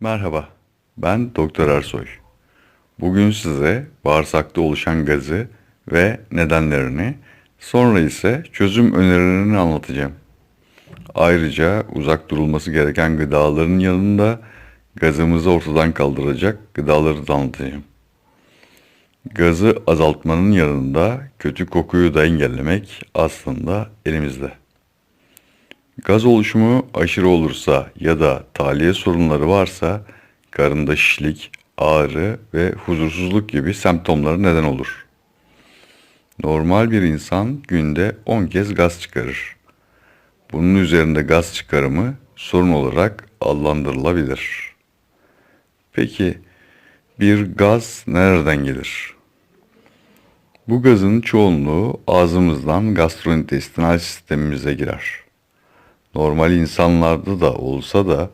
Merhaba, ben Doktor Ersoy. Bugün size bağırsakta oluşan gazı ve nedenlerini, sonra ise çözüm önerilerini anlatacağım. Ayrıca uzak durulması gereken gıdaların yanında gazımızı ortadan kaldıracak gıdaları da anlatacağım. Gazı azaltmanın yanında kötü kokuyu da engellemek aslında elimizde. Gaz oluşumu aşırı olursa ya da tahliye sorunları varsa karında şişlik, ağrı ve huzursuzluk gibi semptomları neden olur. Normal bir insan günde 10 kez gaz çıkarır. Bunun üzerinde gaz çıkarımı sorun olarak adlandırılabilir. Peki bir gaz nereden gelir? Bu gazın çoğunluğu ağzımızdan gastrointestinal sistemimize girer. Normal insanlarda da olsa da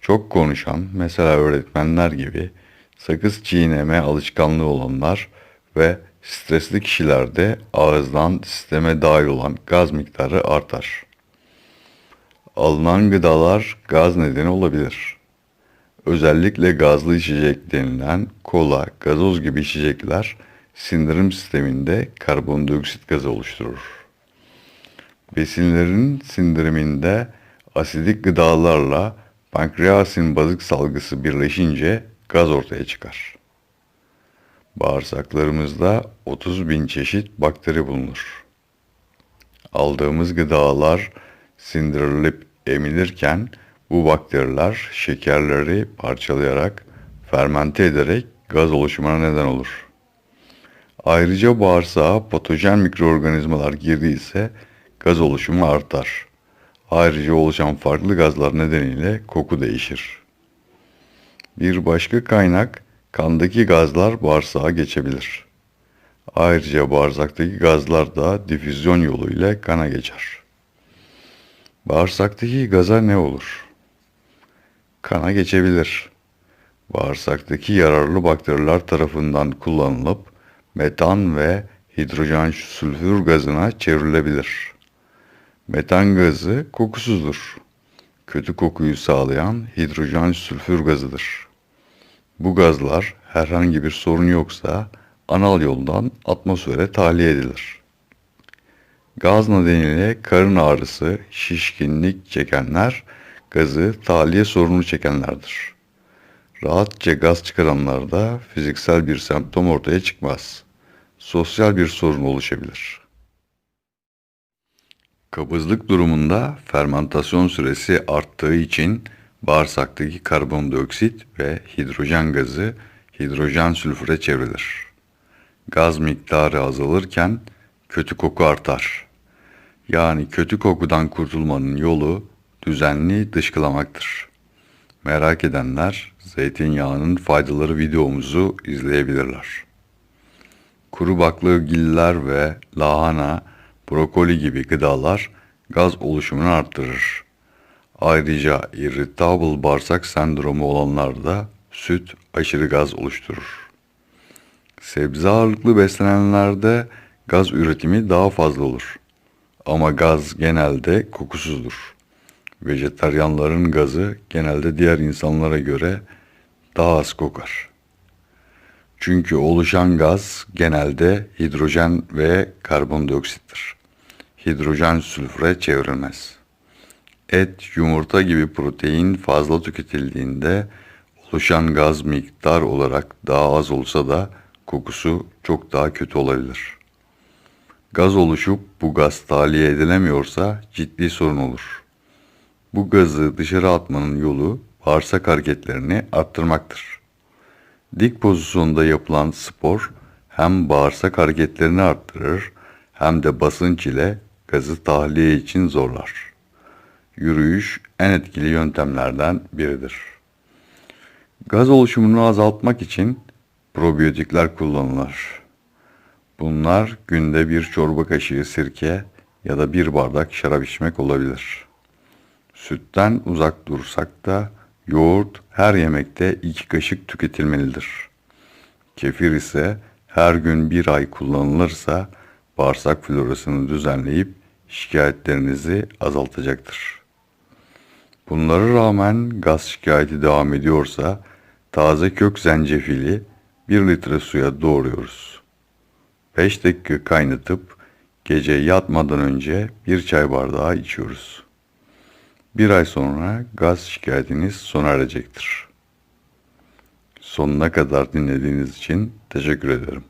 çok konuşan, mesela öğretmenler gibi sakız çiğneme alışkanlığı olanlar ve stresli kişilerde ağızdan sisteme dahil olan gaz miktarı artar. Alınan gıdalar gaz nedeni olabilir. Özellikle gazlı içecek denilen kola, gazoz gibi içecekler sindirim sisteminde karbondioksit gazı oluşturur. Besinlerin sindiriminde asidik gıdalarla pankreasin bazık salgısı birleşince gaz ortaya çıkar. Bağırsaklarımızda 30 bin çeşit bakteri bulunur. Aldığımız gıdalar sindirilip emilirken bu bakteriler şekerleri parçalayarak fermente ederek gaz oluşumuna neden olur. Ayrıca bağırsağa patojen mikroorganizmalar girdiyse gaz oluşumu artar. Ayrıca oluşan farklı gazlar nedeniyle koku değişir. Bir başka kaynak kandaki gazlar bağırsağa geçebilir. Ayrıca bağırsaktaki gazlar da difüzyon yoluyla kana geçer. Bağırsaktaki gaza ne olur? Kana geçebilir. Bağırsaktaki yararlı bakteriler tarafından kullanılıp metan ve hidrojen sülfür gazına çevrilebilir. Metan gazı kokusuzdur. Kötü kokuyu sağlayan hidrojen sülfür gazıdır. Bu gazlar herhangi bir sorun yoksa anal yoldan atmosfere tahliye edilir. Gaz nedeniyle karın ağrısı, şişkinlik çekenler gazı tahliye sorunu çekenlerdir. Rahatça gaz çıkaranlarda fiziksel bir semptom ortaya çıkmaz. Sosyal bir sorun oluşabilir. Kabızlık durumunda fermentasyon süresi arttığı için bağırsaktaki karbondioksit ve hidrojen gazı hidrojen sülfüre çevrilir. Gaz miktarı azalırken kötü koku artar. Yani kötü kokudan kurtulmanın yolu düzenli dışkılamaktır. Merak edenler zeytinyağının faydaları videomuzu izleyebilirler. Kuru baklagiller ve lahana, brokoli gibi gıdalar gaz oluşumunu arttırır. Ayrıca irritable bağırsak sendromu olanlarda süt aşırı gaz oluşturur. Sebze ağırlıklı beslenenlerde gaz üretimi daha fazla olur. Ama gaz genelde kokusuzdur. Vejetaryenlerin gazı genelde diğer insanlara göre daha az kokar. Çünkü oluşan gaz genelde hidrojen ve karbondioksittir. Hidrojen sülfüre çevrilmez. Et, yumurta gibi protein fazla tüketildiğinde oluşan gaz miktar olarak daha az olsa da kokusu çok daha kötü olabilir. Gaz oluşup bu gaz tahliye edilemiyorsa ciddi sorun olur. Bu gazı dışarı atmanın yolu bağırsak hareketlerini arttırmaktır. Dik pozisyonda yapılan spor hem bağırsak hareketlerini arttırır hem de basınç ile gazı tahliye için zorlar. Yürüyüş en etkili yöntemlerden biridir. Gaz oluşumunu azaltmak için probiyotikler kullanılır. Bunlar günde bir çorba kaşığı sirke ya da bir bardak şarap içmek olabilir. Sütten uzak dursak da yoğurt her yemekte iki kaşık tüketilmelidir. Kefir ise her gün bir ay kullanılırsa bağırsak florasını düzenleyip şikayetlerinizi azaltacaktır. Bunlara rağmen gaz şikayeti devam ediyorsa taze kök zencefili 1 litre suya doğruyoruz. 5 dakika kaynatıp gece yatmadan önce bir çay bardağı içiyoruz. Bir ay sonra gaz şikayetiniz sona erecektir. Sonuna kadar dinlediğiniz için teşekkür ederim.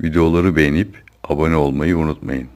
Videoları beğenip abone olmayı unutmayın.